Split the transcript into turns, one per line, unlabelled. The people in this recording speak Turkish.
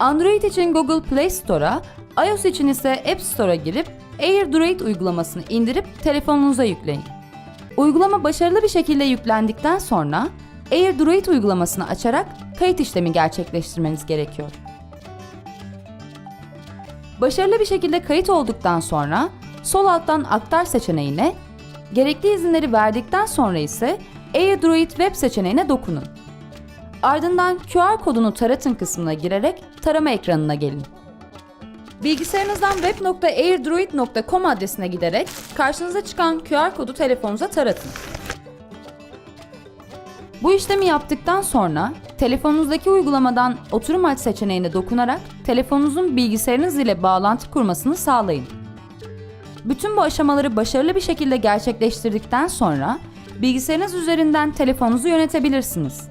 Android için Google Play Store'a, iOS için ise App Store'a girip AirDroid uygulamasını indirip telefonunuza yükleyin. Uygulama başarılı bir şekilde yüklendikten sonra AirDroid uygulamasını açarak kayıt işlemi gerçekleştirmeniz gerekiyor. Başarılı bir şekilde kayıt olduktan sonra sol alttan aktar seçeneğine, gerekli izinleri verdikten sonra ise AirDroid Web seçeneğine dokunun. Ardından QR kodunu taratın kısmına girerek tarama ekranına gelin. Bilgisayarınızdan web.airdroid.com adresine giderek karşınıza çıkan QR kodu telefonunuza taratın. Bu işlemi yaptıktan sonra telefonunuzdaki uygulamadan oturum aç seçeneğine dokunarak telefonunuzun bilgisayarınız ile bağlantı kurmasını sağlayın. Bütün bu aşamaları başarılı bir şekilde gerçekleştirdikten sonra bilgisayarınız üzerinden telefonunuzu yönetebilirsiniz.